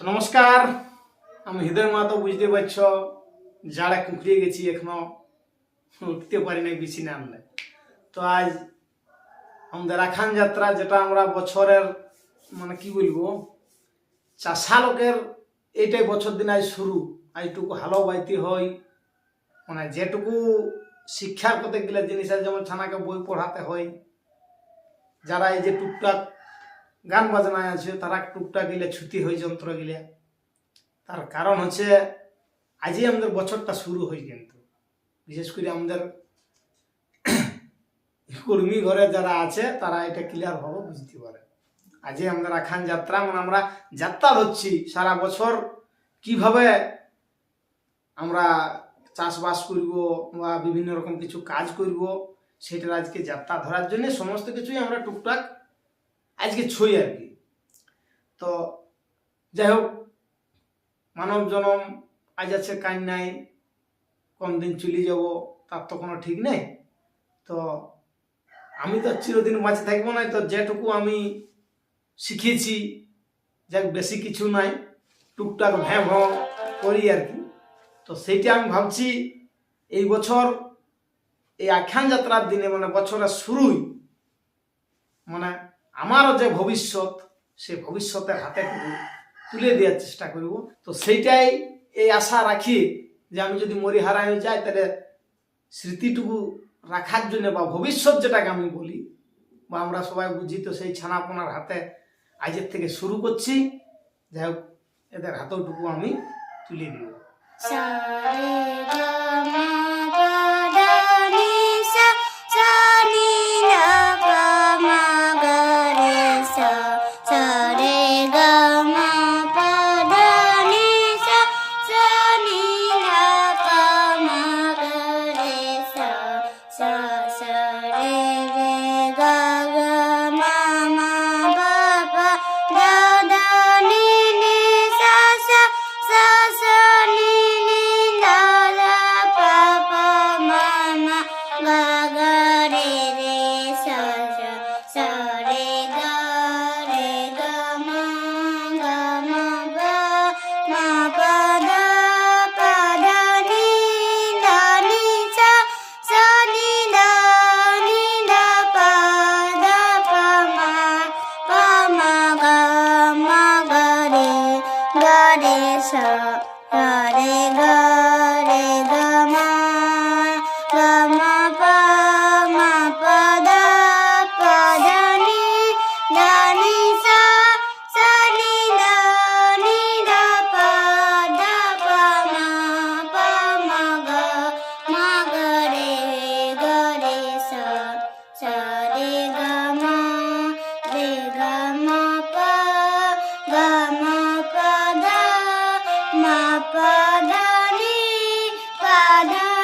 তো নমস্কার, আমি হৃদয় মাতো বুঝতে পারছ যারা কুকড়িয়ে গেছি এখনও। উঠতে পারি না বেশি না আনলে তো আজ আমাদের আখান যাত্রা, যেটা আমরা বছরের মানে কি বলব, চাষা লোকের এইটাই বছর দিন আজ শুরু। আজটুকু হালো বাইতে হয়। মানে যেটুকু শিক্ষার গেলে জিনিস আছে, যেমন ছানাকে বই পড়াতে হয়। যারা এই যে টুকটাক গান বাজনায় আছে, তারা টুকটাক গিলে ছুটি হয় যন্ত্র গিলে। তার কারণ হচ্ছে, আজই আমাদের বছরটা শুরু হয় কিন্তু। বিশেষ করে আমাদের কর্মী ঘরে যারা আছে, তারা এটা ক্লিয়ার ভাবে বুঝতে পারে। আজই আমাদের আখান যাত্রা মানে আমরা যাত্রা ধরছি সারা বছর। কীভাবে আমরা চাষবাস করব বা বিভিন্ন রকম কিছু কাজ করব, সেটার আজকে যাত্রা ধরার জন্য সমস্ত কিছুই আমরা টুকটাক আজকে ছই আর কি। তো যাই হোক, মানব জনম, আজ আছে কান নাই কোন দিন চলে যাব, তার তো কোনো ঠিক নেই। তো আমি তো চিরদিন বাঁচে থাকব না, তো যেটুকু আমি শিখেছি যাক বেশি কিছু নাই, টুকটাক ভ্যাঁ ভ্যাঁ করি আর কি। তো সেইটা আমি ভাবছি, এই বছর এই আখ্যান যাত্রার দিনে মানে বছরের শুরুই মানে আমারও যে ভবিষ্যৎ, সে ভবিষ্যতের হাতে তুলে দেওয়ার চেষ্টা করব। তো সেইটাই এই আশা রাখি যে আমি যদি মরি হারা হয়ে যাই, তাহলে স্মৃতিটুকু রাখার জন্য বা ভবিষ্যৎ যেটাকে আমি বলি, বা আমরা সবাই বুঝি, তো সেই ছানাপোনার হাতে আজের থেকে শুরু করছি। যাই হোক, এদের হাতেওটুকু আমি তুলে দিব しれ。誰が padani padani